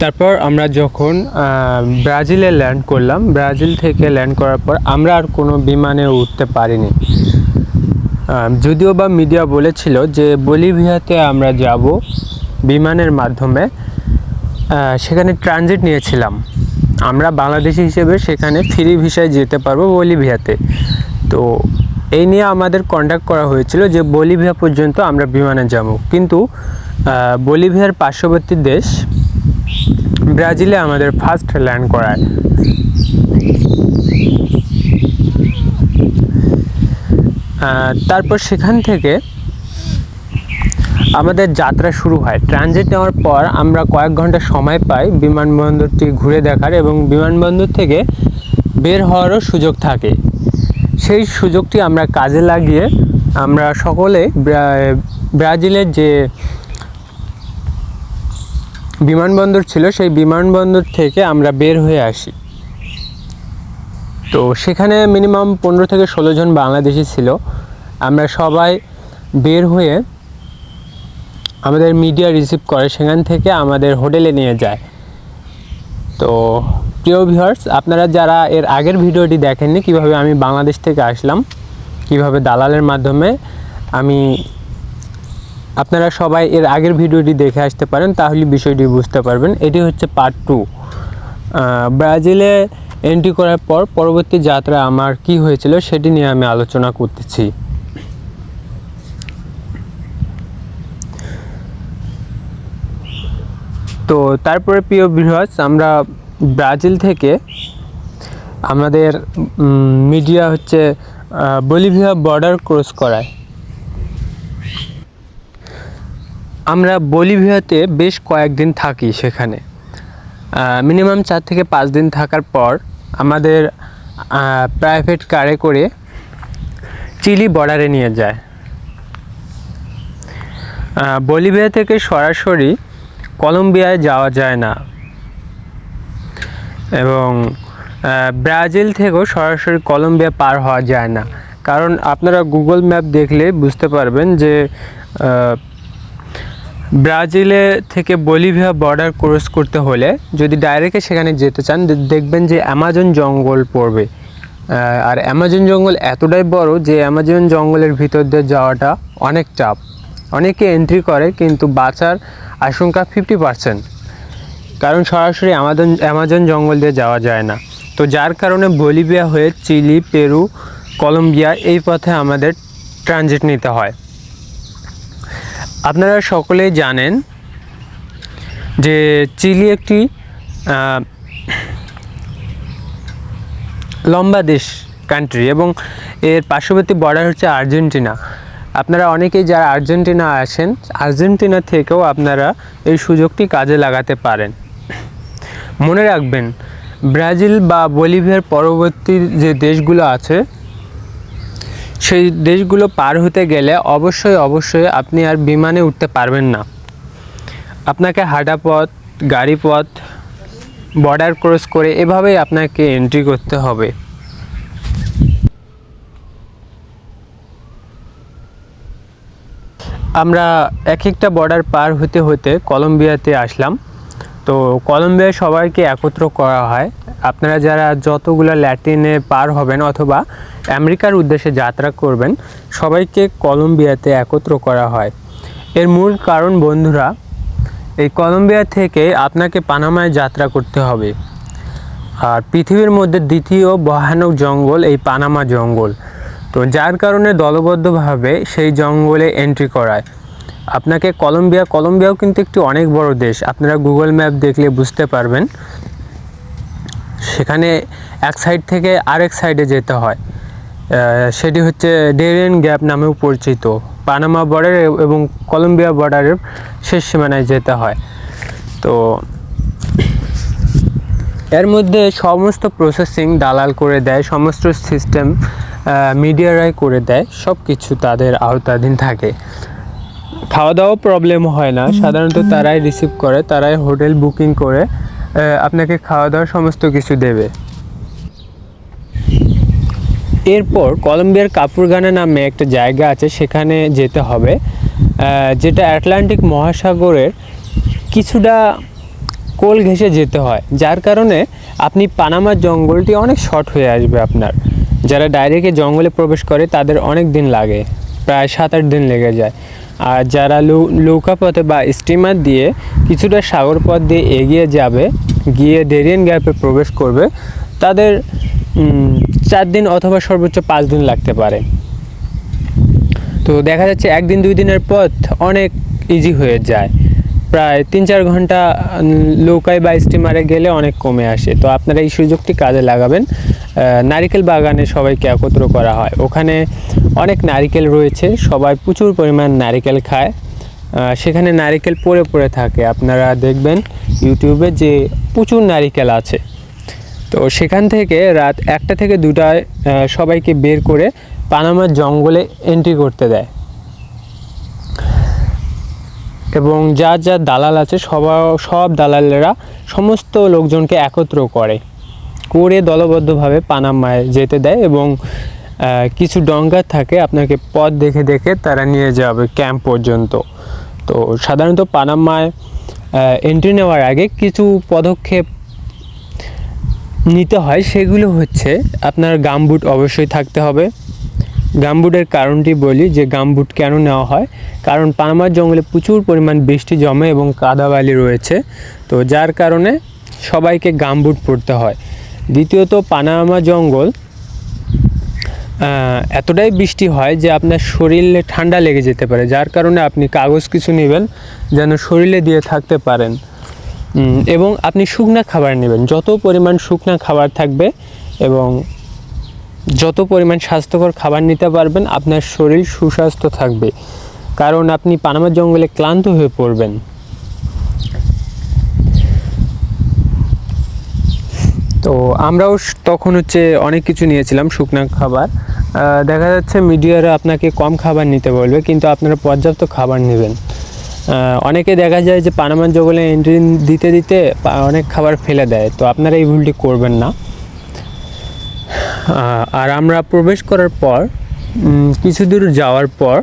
তারপর আমরা যখন ব্রাজিলে ল্যান্ড করলাম, ব্রাজিল থেকে ল্যান্ড করার পর আমরা আর কোনো বিমানে উঠতে পারিনি। যদিও বা মিডিয়া বলেছিল যে বলিভিয়াতে আমরা যাব বিমানের মাধ্যমে সেখানে ট্রানজিট নিয়েছিলাম। আমরা বাংলাদেশি হিসেবে সেখানে ফ্রি ভিসায় যেতে পারব বলিভিয়াতে। তো এই নিয়ে আমাদের কন্ট্যাক্ট করা হয়েছিল যে বলিভিয়া পর্যন্ত আমরা বিমানে যাব। কিন্তু বলিভিয়ার পার্শ্ববর্তী দেশ ব্রাজিলে আমাদের ফার্স্ট ল্যান্ড করায়। তারপর সেখান থেকে আমাদের যাত্রা শুরু হয়। ট্রানজিট নেওয়ার পর আমরা কয়েক ঘণ্টা সময় পাই বিমানবন্দরটি ঘুরে দেখার এবং বিমানবন্দর থেকে বের হওয়ারও সুযোগ থাকে। সেই সুযোগটি আমরা কাজে লাগিয়ে আমরা সকলে ব্রাজিলের যে বিমানবন্দর ছিল, সেই বিমানবন্দর থেকে আমরা বের হয়ে আসি। তো সেখানে মিনিমাম পনেরো থেকে ষোলো জন বাংলাদেশি ছিল। আমরা সবাই বের হয়ে আমাদের মিডিয়া রিসিভ করে, সেখান থেকে আমাদের হোটেলে নিয়ে যায়। তো প্রিয় ভিউয়ার্স, আপনারা যারা এর আগের ভিডিওটি দেখেননি, কীভাবে আমি বাংলাদেশ থেকে আসলাম, কীভাবে দালালের মাধ্যমে আমি আপনারা সবাই এর আগের ভিডিওটি দেখে আসতে পারেন, তাহলে বিষয়টি বুঝতে পারবেন। এটি হচ্ছে পার্ট টু ব্রাজিলে এন্ট্রি করার পর পরবর্তী যাত্রা আমার কি হয়েছিল সেটি নিয়ে আমি আলোচনা করতেছি। তো তারপরে প্রিয় বৃহৎ আমরা ব্রাজিল থেকে আমাদের মিডিয়া হচ্ছে বলিভিয়া বর্ডার ক্রস করায়। আমরা বলিভিয়াতে বেশ কয়েকদিন থাকি সেখানে। মিনিমাম চার থেকে পাঁচ দিন থাকার পর আমাদের প্রাইভেট কারে করে চিলি বর্ডারে নিয়ে যায়। বলিভিয়া থেকে সরাসরি কলম্বিয়ায় যাওয়া যায় না। এবং ব্রাজিল থেকেও সরাসরি কলম্বিয়া পার হওয়া যায় না। কারণ আপনারা গুগল ম্যাপ দেখলে বুঝতে পারবেন যে ব্রাজিলে থেকে বলিভিয়া বর্ডার ক্রস করতে হলে যদি ডাইরেক্টে সেখানে যেতে চান দেখবেন যে অ্যামাজন জঙ্গল পড়বে। আর অ্যামাজন জঙ্গল এতটাই বড় যে অ্যামাজন জঙ্গলের ভিতর দিয়ে যাওয়াটা অনেক চাপ অনেকে এন্ট্রি করে কিন্তু বাঁচার আশঙ্কা ফিফটি পার্সেন্ট কারণ সরাসরি অ্যামাজন অ্যামাজন জঙ্গল দিয়ে যাওয়া যায় না। তো যার কারণে বলিভিয়া হয়ে চিলি, পেরু, কলম্বিয়া এই পথে আমাদের ট্রানজিট নিতে হয়। আপনারা সকলেই জানেন যে চিলি একটি লম্বা দেশ কান্ট্রি এবং এর পার্শ্ববর্তী বর্ডার হচ্ছে আর্জেন্টিনা। আপনারা অনেকেই যারা আর্জেন্টিনা আসেন, আর্জেন্টিনা থেকেও আপনারা এই সুযোগটি কাজে লাগাতে পারেন। মনে রাখবেন, ব্রাজিল বা বলিভিয়ার পরবর্তী যে দেশগুলো আছে সেই দেশগুলো পার হতে গেলে অবশ্যই অবশ্যই আপনি আর বিমানে উঠতে পারবেন না। আপনাকে হাঁটা পথ, গাড়ি পথ বর্ডার ক্রস করে এভাবেই আপনাকে এন্ট্রি করতে হবে। আমরা এক একটা বর্ডার পার হতে হতে কলম্বিয়াতে আসলাম। তো কলম্বিয়ায় সবাইকে একত্র করা হয়। আপনারা যারা যতগুলো ল্যাটিনে পার হবেন অথবা আমেরিকার উদ্দেশ্যে যাত্রা করবেন, সবাইকে কলম্বিয়াতে একত্র করা হয়। এর মূল কারণ বন্ধুরা, এই কলম্বিয়া থেকে আপনাকে পানামায় যাত্রা করতে হবে। আর পৃথিবীর মধ্যে দ্বিতীয় ভয়ানক জঙ্গল এই পানামা জঙ্গল। তো যার কারণে দলবদ্ধভাবে সেই জঙ্গলে এন্ট্রি করায়। আপনাকে কলম্বিয়া, কলম্বিয়াও কিন্তু একটি অনেক বড় দেশ। আপনারা গুগল ম্যাপ দেখলে বুঝতে পারবেন। সেখানে এক সাইড থেকে আরেক সাইডে যেতে হয়। সেটি হচ্ছে ডেরিয়ান গ্যাপ নামেও পরিচিত। পানামা বর্ডার এবং কলম্বিয়া বর্ডারের শেষ সীমানায় যেতে হয়। তো এর মধ্যে সমস্ত প্রসেসিং দালাল করে দেয়, সমস্ত সিস্টেম মিডিয়ারাই করে দেয় সব কিছু তাদের আওতাধীন থাকে। খাওয়া দাওয়া প্রবলেম হয় না। সাধারণত তারাই রিসিভ করে তারাই হোটেল বুকিং করে আপনাকে খাওয়া দাওয়া সমস্ত কিছু দেবে। এরপর কলম্বিয়ার কাপুরগানা নামে একটা জায়গা আছে সেখানে যেতে হবে। যেটা অ্যাটলান্টিক মহাসাগরের কিছুটা কোল ঘেঁষে যেতে হয় যার কারণে আপনি পানামার জঙ্গলটি অনেক শর্ট হয়ে আসবে আপনার। যারা ডাইরেক্টে জঙ্গলে প্রবেশ করে তাদের অনেক দিন লাগে প্রায় সাত আট দিন লেগে যায়। আর যারা নৌকা পথে বা স্টিমার দিয়ে কিছুটা সাগর পথ দিয়ে এগিয়ে যাবে, গিয়ে ডেরিয়ান গ্যাপে প্রবেশ করবে, তাদের চার দিন অথবা সর্বোচ্চ পাঁচ দিন লাগতে পারে। তো দেখা যাচ্ছে একদিন, দুই দিনের পথ অনেক ইজি হয়ে যায়। প্রায় তিন চার ঘণ্টা নৌকায় বা স্টিমারে গেলে অনেক কমে আসে। তো আপনারা এই সুযোগটি কাজে লাগাবেন। নারিকেল বাগানে সবাইকে একত্র করা হয়। ওখানে অনেক নারিকেল রয়েছে, সবাই প্রচুর পরিমাণ নারিকেল খায়। সেখানে নারিকেল পড়ে পড়ে থাকে। আপনারা দেখবেন ইউটিউবে যে প্রচুর নারিকেল আছে। তো সেখান থেকে রাত একটা থেকে দুটায় সবাইকে বের করে পানামার জঙ্গলে এন্ট্রি করতে দেয়। এবং যার যার দালাল আছে, সবা, সব দালালেরা সমস্ত লোকজনকে একত্র করে। করে দলবদ্ধভাবে পানামায় যেতে দেয় এবং কিছু ডঙ্গা থাকে আপনাকে পথ দেখে দেখে তারা নিয়ে যাবে ক্যাম্প পর্যন্ত। তো সাধারণত পানামায় এন্ট্রি নেওয়ার আগে কিছু পদক্ষেপ নিতে হয়। সেগুলো হচ্ছে আপনার গামবুট অবশ্যই থাকতে হবে। গামবুটের কারণটি বলি যে গামবুট কেন নেওয়া হয়? কারণ পানামার জঙ্গলে প্রচুর পরিমাণ বৃষ্টি জমে এবং কাদাবালি রয়েছে। তো যার কারণে সবাইকে গামবুট পরতে হয়। দ্বিতীয়ত পানামা জঙ্গল এতটাই বৃষ্টি হয় যে আপনার শরীরে ঠান্ডা লেগে যেতে পারে, যার কারণে আপনি কাগজ কিছু নেবেন যেন শরীরে দিয়ে থাকতে পারেন। এবং আপনি শুকনা খাবার নেবেন, যত পরিমাণ শুকনা খাবার থাকবে এবং যত পরিমাণ স্বাস্থ্যকর খাবার নিতে পারবেন, আপনার শরীর সুস্বাস্থ্য থাকবে। কারণ আপনি পানামার জঙ্গলে ক্লান্ত হয়ে পড়বেন। তো আমরাও তখন হচ্ছে অনেক কিছু নিয়েছিলাম, শুকনো খাবার। দেখা যাচ্ছে মিডিয়ারা আপনাকে কম খাবার নিতে বলবে, কিন্তু আপনারা পর্যাপ্ত খাবার নেবেন। অনেকে দেখা যায় যে পানামান জঙ্গলে এন্ট্রি দিতে দিতে অনেক খাবার ফেলে দেয়, তো আপনারা এই ভুলটি করবেন না। আর আমরা প্রবেশ করার পর কিছু দূর যাওয়ার পর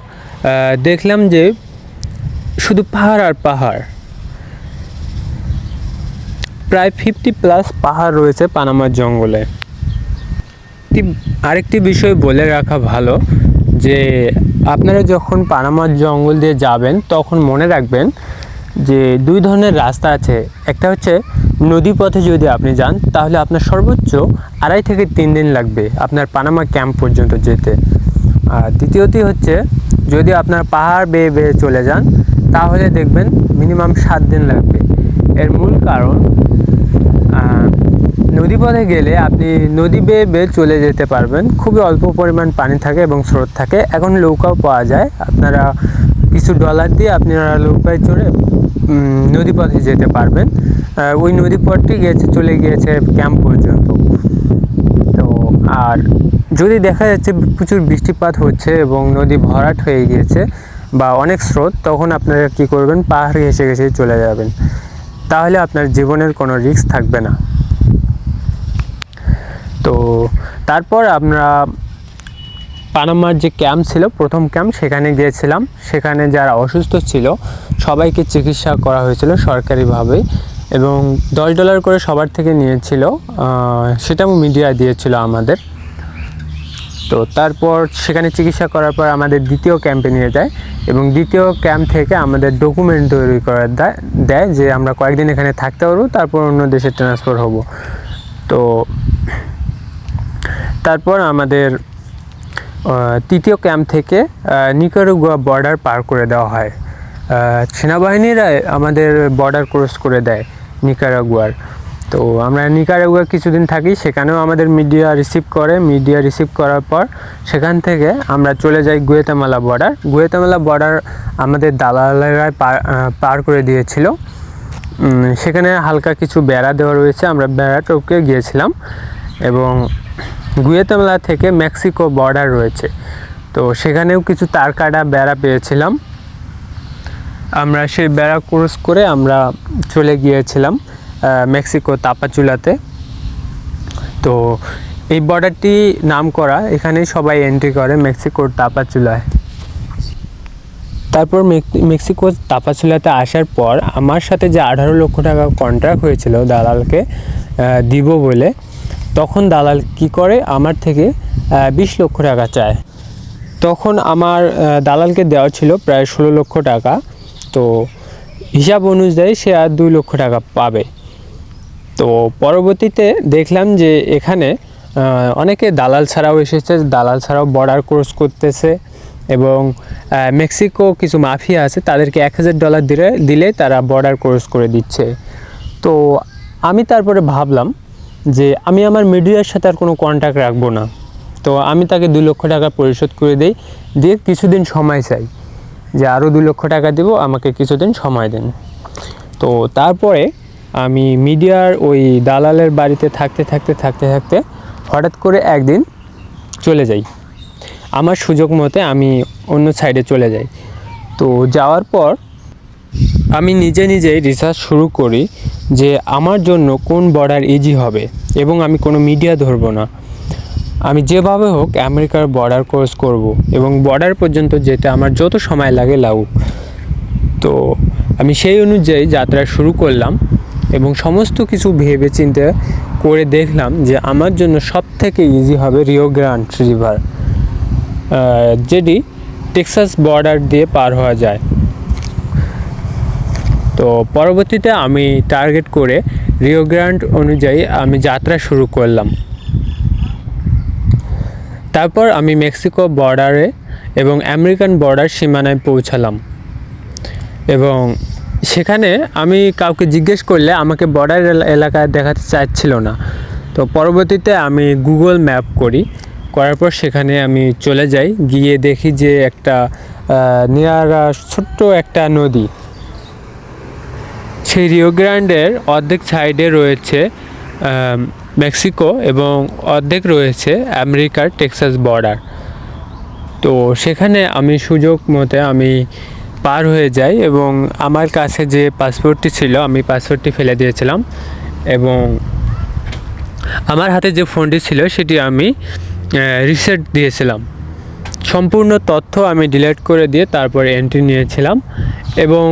দেখলাম যে শুধু পাহাড় আর পাহাড়। প্রায় ফিফটি প্লাস পাহাড় রয়েছে পানামার জঙ্গলে। আরেকটি বিষয় বলে রাখা ভালো যে, আপনারা যখন পানামার জঙ্গল দিয়ে যাবেন, তখন মনে রাখবেন যে, দুই ধরনের রাস্তা আছে। একটা হচ্ছে নদী পথে যদি আপনি যান, তাহলে আপনার সর্বোচ্চ আড়াই থেকে তিন দিন লাগবে আপনার পানামা ক্যাম্প পর্যন্ত যেতে। আর দ্বিতীয়টি হচ্ছে, যদি আপনার পাহাড় বেয়ে বেয়ে চলে যান, তাহলে দেখবেন মিনিমাম সাত দিন লাগবে। এর মূল কারণ আহ, নদীপথে গেলে আপনি নদী বেয়ে বেয়ে চলে যেতে পারবেন। খুবই অল্প পরিমাণ পানি থাকে এবং স্রোত থাকে। এখন নৌকাও পাওয়া যায়। আপনারা কিছু ডলার দিয়ে আপনারা নৌকায় চড়ে উম, নদীপথে যেতে পারবেন। ওই নদীপথটি গিয়েছে চলে গিয়েছে ক্যাম্প পর্যন্ত। তো আর যদি দেখা যাচ্ছে প্রচুর বৃষ্টিপাত হচ্ছে এবং নদী ভরাট হয়ে গিয়েছে বা অনেক স্রোত তখন আপনারা কি করবেন? পাহাড় ঘেসে ঘেসে চলে যাবেন। তাহলে আপনার জীবনের কোনো রিস্ক থাকবে না। তো তারপর আমরা পানামার যে ক্যাম্প ছিল, প্রথম ক্যাম্প সেখানে গিয়েছিলাম। সেখানে যারা অসুস্থ ছিল, সবাইকে চিকিৎসা করা হয়েছিল সরকারিভাবেই এবং দশ ডলার করে সবার থেকে নিয়েছিল। সেটাও মিডিয়া দিয়েছিল আমাদের। তো তারপর সেখানে চিকিৎসা করার পর আমাদের দ্বিতীয় ক্যাম্পে নিয়ে যায় এবং দ্বিতীয় ক্যাম্প থেকে আমাদের ডকুমেন্ট তৈরি করে দেয় যে আমরা কয়েকদিন এখানে থাকতে পারব, তারপর অন্য দেশে ট্রান্সফার হব। তো তারপর আমাদের তৃতীয় ক্যাম্প থেকে নিকারুগুয়া বর্ডার পার করে দেওয়া হয়। সেনাবাহিনীরা আমাদের বর্ডার ক্রস করে দেয় নিকারাগুয়ার। তো আমরা নিকারাগুয়া কিছুদিন থাকি, সেখানেও আমাদের মিডিয়া রিসিভ করে। মিডিয়া রিসিভ করার পর সেখান থেকে আমরা চলে যাই গুয়েতামালা বর্ডার গুয়েতামালা বর্ডার আমাদের দালালেরা পার করে দিয়েছিল। সেখানে হালকা কিছু বেড়া দেওয়া রয়েছে, আমরা বেড়া টপকে গিয়েছিলাম। এবং গুয়েতামালা থেকে মেক্সিকো বর্ডার রয়েছে। তো সেখানেও কিছু তার কাটা বেড়া পেয়েছিলাম। আমরা সেই বেড়া ক্রস করে আমরা চলে গিয়েছিলাম। মেক্সিকো তাপাচুলাতে। তো এই বর্ডারটি নাম করা, এখানেই সবাই এন্ট্রি করে মেক্সিকোর তাপাচুলায়। তারপর মেক- মেক্সিকো তাপাসুলাতে আসার পর আমার সাথে যে আঠারো লক্ষ টাকা কন্ট্রাক্ট হয়েছিল দালালকে দিব বলে, তখন দালাল কি করে? আমার থেকে বিশ লক্ষ টাকা চায়। তখন আমার দালালকে দেওয়া ছিল প্রায় ষোলো লক্ষ টাকা। তো হিসাব অনুযায়ী সে আর দুই লক্ষ টাকা পাবে। তো পরবর্তীতে দেখলাম যে এখানে অনেকে দালাল ছাড়াও এসেছে, দালাল ছাড়াও বর্ডার ক্রস করতেছে এবং মেক্সিকো কিছু মাফিয়া আছে, তাদেরকে এক হাজার ডলার দিলে দিলে তারা বর্ডার ক্রস করে দিচ্ছে। তো আমি তারপরে ভাবলাম যে আমি আমার মিডিয়ার সাথে আর কোনো কন্ট্যাক্ট রাখব না। তো আমি তাকে দু লক্ষ টাকা পরিশোধ করে দিই, দিয়ে কিছুদিন সময় চাই যে আরও দু লক্ষ টাকা দেবো, আমাকে কিছুদিন সময় দেন। তো তারপরে আমি মিডিয়ার ওই দালালের বাড়িতে থাকতে থাকতে থাকতে থাকতে হঠাৎ করে একদিন চলে যাই। আমার সুযোগ মতে আমি অন্য সাইডে চলে যাই। তো যাওয়ার পর আমি নিজে নিজেই রিসার্চ শুরু করি যে আমার জন্য কোন বর্ডার ইজি হবে এবং আমি কোনো মিডিয়া ধরবো না। আমি যেভাবে হোক আমেরিকার বর্ডার ক্রস করব এবং বর্ডার পর্যন্ত যেতে আমার যত সময় লাগে লাগুক। তো আমি সেই অনুযায়ী যাত্রা শুরু করলাম। এবং সমস্ত কিছু ভেবে চিন্তে করে দেখলাম যে আমার জন্য সব থেকে ইজি হবে রিও গ্রান্ড রিভার যেটি টেক্সাস বর্ডার দিয়ে পার হওয়া যায়। তো পরবর্তীতে আমি টার্গেট করে রিও গ্রান্ড অনুযায়ী আমি যাত্রা শুরু করলাম। তারপর আমি মেক্সিকো বর্ডারে এবং আমেরিকান বর্ডার সীমানায় পৌঁছালাম। এবং সেখানে আমি কাউকে জিজ্ঞেস করলে আমাকে বর্ডার এলাকায় দেখাতে চাচ্ছিল না। তো পরবর্তীতে আমি গুগল ম্যাপ করি। করার পর সেখানে আমি চলে যাই। গিয়ে দেখি যে একটা নিয়ার ছোট্ট একটা নদী। সেই রিও গ্র্যান্ডের অর্ধেক সাইডে রয়েছে মেক্সিকো এবং অর্ধেক রয়েছে আমেরিকার টেক্সাস বর্ডার তো সেখানে আমি সুযোগ মতে আমি পার হয়ে যায় এবং আমার কাছে যে পাসপোর্টটি ছিল, আমি পাসপোর্টটি ফেলে দিয়েছিলাম এবং আমার হাতে যে ফোনটি ছিল, সেটি আমি রিসেট দিয়েছিলাম। সম্পূর্ণ তথ্য আমি ডিলিট করে দিয়ে তারপরে এন্ট্রি নিয়েছিলাম এবং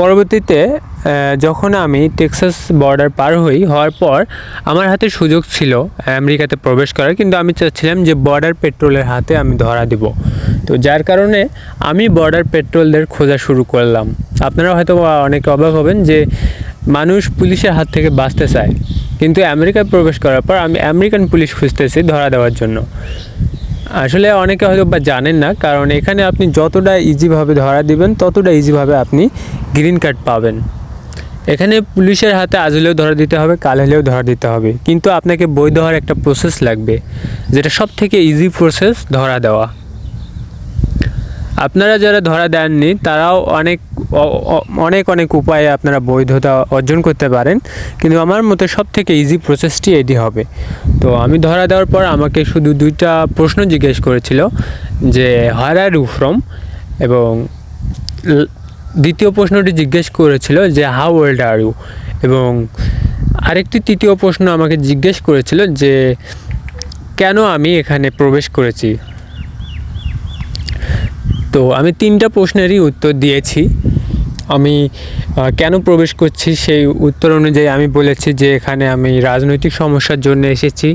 পরবর্তীতে যখন আমি টেক্সাস বর্ডার পার হই, হওয়ার পর আমার হাতে সুযোগ ছিল আমেরিকাতে প্রবেশ করার। কিন্তু আমি চাচ্ছিলাম যে বর্ডার পেট্রোলের হাতে আমি ধরা দিব। তো যার কারণে আমি বর্ডার পেট্রোলদের খোঁজা শুরু করলাম। আপনারা হয়তো অনেকে অবাক হবেন যে মানুষ পুলিশের হাত থেকে বাঁচতে চায়। কিন্তু আমেরিকায় প্রবেশ করার পর আমি আমেরিকান পুলিশ খুঁজতেছি ধরা দেওয়ার জন্য। আসলে অনেকে হয়তো বা জানেন না, কারণ এখানে আপনি যতটা ইজিভাবে ধরা দিবেন, ততটা ইজিভাবে আপনি গ্রিন কার্ড পাবেন। এখানে পুলিশের হাতে আজ হলেও ধরা দিতে হবে, কাল হলেও ধরা দিতে হবে। কিন্তু আপনাকে বই দেওয়ার একটা প্রসেস লাগবে, যেটা সব থেকে ইজি প্রসেস ধরা দেওয়া। আপনারা যারা ধরা দেননি, তারাও অনেক অনেক অনেক উপায়ে আপনারা বৈধতা অর্জন করতে পারেন। কিন্তু আমার মতে সব থেকে ইজি প্রসেসটি এটি হবে। তো আমি ধরা দেওয়ার পর আমাকে শুধু দুইটা প্রশ্ন জিজ্ঞেস করেছিল, যে হার আর ফ্রম এবং দ্বিতীয় প্রশ্নটি জিজ্ঞেস করেছিল, যে হাউ ওল্ড আর ইউ এবং আরেকটি তৃতীয় প্রশ্ন আমাকে জিজ্ঞেস করেছিল, যে, কেন আমি এখানে প্রবেশ করেছি? তো আমি তিনটা প্রশ্নেরই উত্তর দিয়েছি। আমি কেন প্রবেশ করছি সেই উত্তর অনুযায়ী আমি বলেছি যে এখানে আমি রাজনৈতিক সমস্যার জন্য এসেছি।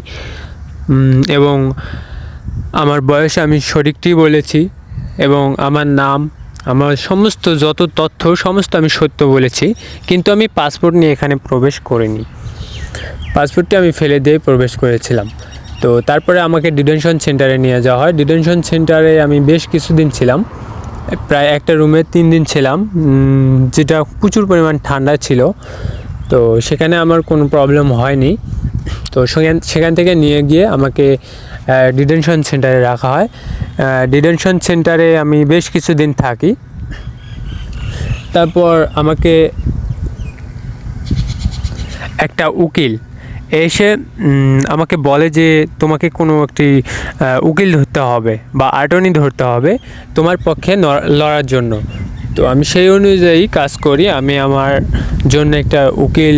এবং আমার বয়স আমি সঠিকটি বলেছি এবং আমার নাম, আমার সমস্ত যত তথ্য, সমস্ত আমি সত্য বলেছি। কিন্তু আমি পাসপোর্ট নিয়ে এখানে প্রবেশ করিনি। পাসপোর্টটি আমি ফেলে দিয়ে প্রবেশ করেছিলাম। তো তারপরে আমাকে ডিটেনশন সেন্টারে নিয়ে যাওয়া হয়। ডিটেনশন সেন্টারে আমি বেশ কিছুদিন ছিলাম। প্রায় একটা রুমে তিন দিন ছিলাম যেটা প্রচুর পরিমাণ ঠান্ডা ছিল। তো সেখানে আমার কোনো প্রবলেম হয়নি। তো সেখান সেখান থেকে নিয়ে গিয়ে আমাকে ডিটেনশন সেন্টারে রাখা হয়। ডিটেনশন সেন্টারে আমি বেশ কিছুদিন থাকি। তারপর আমাকে একটা উকিল এসে আমাকে বলে যে তোমাকে কোনো একটি উকিল ধরতে হবে বা আটর্নি ধরতে হবে তোমার পক্ষে লড়ার জন্য। তো আমি সেই অনুযায়ী কাজ করি, আমি আমার জন্য একটা উকিল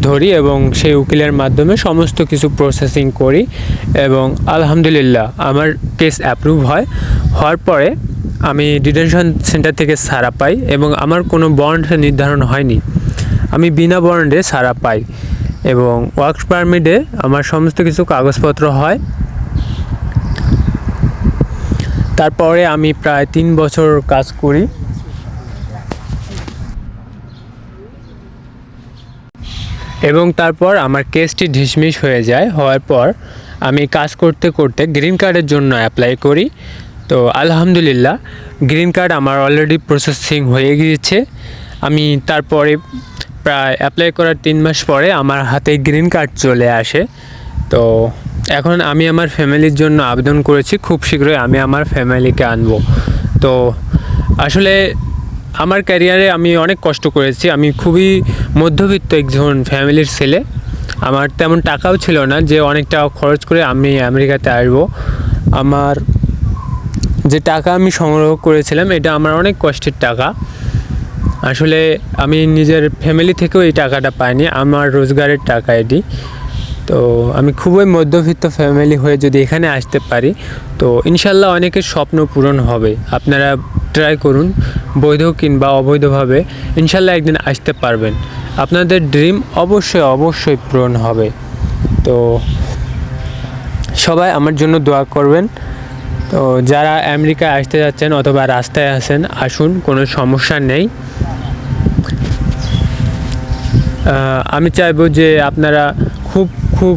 ধরি এবং সেই উকিলের মাধ্যমে সমস্ত কিছু প্রসেসিং করি এবং আলহামদুলিল্লাহ আমার কেস অ্যাপ্রুভ হয়। হওয়ার পরে আমি ডিটেনশন সেন্টার থেকে সারা পাই এবং আমার কোনো বন্ড নির্ধারণ হয়নি। আমি বিনা বন্ডে সারা পাই। এবং ওয়ার্ক পারমিটে আমার সমস্ত কিছু কাগজপত্র হয়। তারপরে আমি প্রায় তিন বছর কাজ করি। এবং তারপর আমার কেসটি ঢিসমিস হয়ে যায়, হওয়ার পর আমি কাজ করতে করতে গ্রিন কার্ডের জন্য অ্যাপ্লাই করি। তো আলহামদুলিল্লাহ গ্রিন কার্ড আমার অলরেডি প্রসেসিং হয়ে গিয়েছে। আমি তারপরে প্রায় অ্যাপ্লাই করার তিন মাস পরে আমার হাতে গ্রিন কার্ড চলে আসে। তো এখন আমি আমার ফ্যামিলির জন্য আবেদন করেছি, খুব শীঘ্রই আমি আমার ফ্যামিলিকে আনব। তো আসলে আমার ক্যারিয়ারে আমি অনেক কষ্ট করেছি। আমি খুবই মধ্যবিত্ত একজন ফ্যামিলির ছেলে। আমার তেমন টাকাও ছিল না যে অনেক টাকা খরচ করে আমি আমেরিকাতে আসব। আমার যে টাকা আমি সংগ্রহ করেছিলাম, এটা আমার অনেক কষ্টের টাকা। আসলে আমি নিজের ফ্যামিলি থেকেও এই টাকাটা পাইনি, আমার রোজগারের টাকা এটি। তো আমি খুবই মধ্যবিত্ত ফ্যামিলি হয়ে যদি এখানে আসতে পারি, তো ইনশাল্লাহ অনেকের স্বপ্ন পূরণ হবে। আপনারা ট্রাই করুন, বৈধ কিংবা অবৈধভাবে ইনশাল্লাহ একদিন আসতে পারবেন। আপনাদের ড্রিম অবশ্যই অবশ্যই পূরণ হবে। তো সবাই আমার জন্য দোয়া করবেন। তো যারা আমেরিকায় আসতে যাচ্ছেন অথবা রাস্তায় আছেন, আসুন, কোনো সমস্যা নেই। আমি চাইব যে আপনারা খুব খুব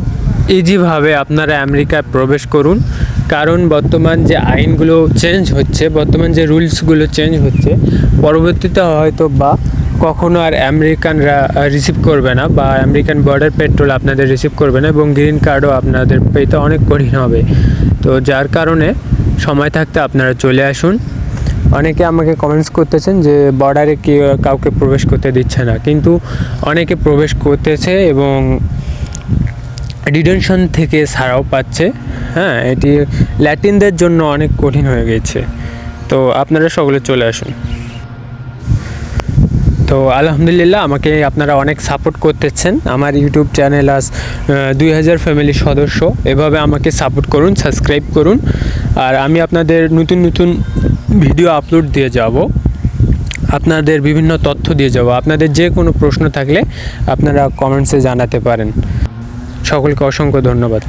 ইজিভাবে আপনারা আমেরিকায় প্রবেশ করুন। কারণ বর্তমান যে আইনগুলো চেঞ্জ হচ্ছে, বর্তমান যে রুলসগুলো চেঞ্জ হচ্ছে, পরবর্তীতে হয়তো বা কখনো আর আমেরিকানরা রিসিভ করবে না বা আমেরিকান বর্ডার পেট্রোল আপনাদের রিসিভ করবে না এবং গ্রিন কার্ডও আপনাদের পেতে অনেক কঠিন হবে। তো যার কারণে সময় থাকতে আপনারা চলে আসুন। অনেকে আমাকে কমেন্টস করতেছেন যে বর্ডারে কি কাউকে প্রবেশ করতে দিচ্ছে না। কিন্তু অনেকে প্রবেশ করতেছে এবং ডিটেনশন থেকে ছাড়াও পাচ্ছে। হ্যাঁ এটি ল্যাটিনদের জন্য অনেক কঠিন হয়ে গেছে। তো আপনারা সকলে চলে আসুন। তো আলহামদুলিল্লাহ, আমাকে আপনারা অনেক সাপোর্ট করতেছেন। আমার ইউটিউব চ্যানেল আজ দুই হাজার ফ্যামিলির সদস্য। এভাবে আমাকে সাপোর্ট করুন সাবস্ক্রাইব করুন। আর আমি আপনাদের নতুন নতুন ভিডিও আপলোড দিয়ে যাব, আপনাদের বিভিন্ন তথ্য দিয়ে যাব। আপনাদের যে কোনো প্রশ্ন থাকলে আপনারা কমেন্টসে জানাতে পারেন। সকলকে অসংখ্য ধন্যবাদ।